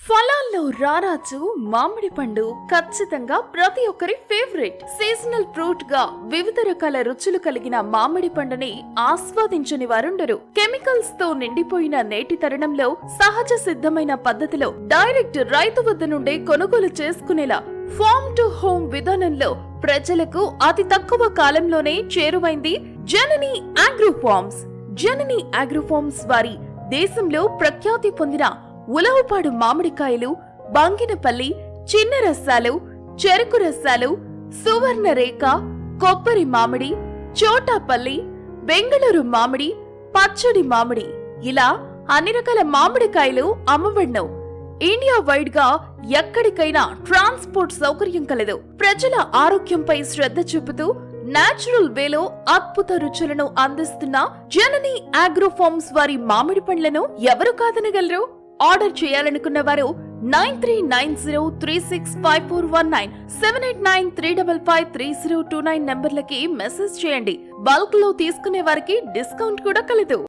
ఫలాల్లో రారాజు మామిడి పండు ఖచ్చితంగా ప్రతి ఒక్కరి ఫేవరెట్ సీజనల్ ఫ్రూట్గా వివిధ రకాల రుచులు కలిగిన మామిడి పండుని ఆస్వాదించని వారుండరు. కెమికల్స్తో నిండిపోయిన నేటి తరుణంలో సహజ సిద్ధమైన పద్ధతిలో డైరెక్ట్ రైతు వద్ద నుండే కొనుగోలు చేసుకునేలా ఫార్మ్ టు హోమ్ విధానంలో ప్రజలకు అతి తక్కువ కాలంలోనే చేరువైంది జనని అగ్రోఫార్మ్స్ జనని అగ్రోఫార్మ్స్ వారి దేశంలో ప్రఖ్యాతి పొందిన ఉలవపాడు మామిడికాయలు బంగినపల్లి చిన్న రసాలు చెరుకు రసాలు సువర్ణరేఖ కొబ్బరి మామిడి చోటాపల్లి బెంగళూరు మామిడి పచ్చడి మామిడి. ఇలా అన్ని రకాల మామిడికాయలు అమ్మబడినవు. ఇండియా వైడ్గా ఎక్కడికైనా ట్రాన్స్పోర్ట్ సౌకర్యం కలదు. ప్రజల ఆరోగ్యంపై శ్రద్ధ చూపుతూ నేచురల్ వేలో అద్భుత రుచులను అందిస్తున్న జనని అగ్రోఫార్మ్స్ వారి మామిడి పండ్లను ఎవరు కాదనగలరు? ఆర్డర్ చేయాలనుకున్న వారు nine three nine zero three six five four one nine seven eight nine three double five three zero two nine నంబర్లకి message చేయండి. బల్క్లో తీసుకునే వారికి డిస్కౌంట్ కూడా కలదు.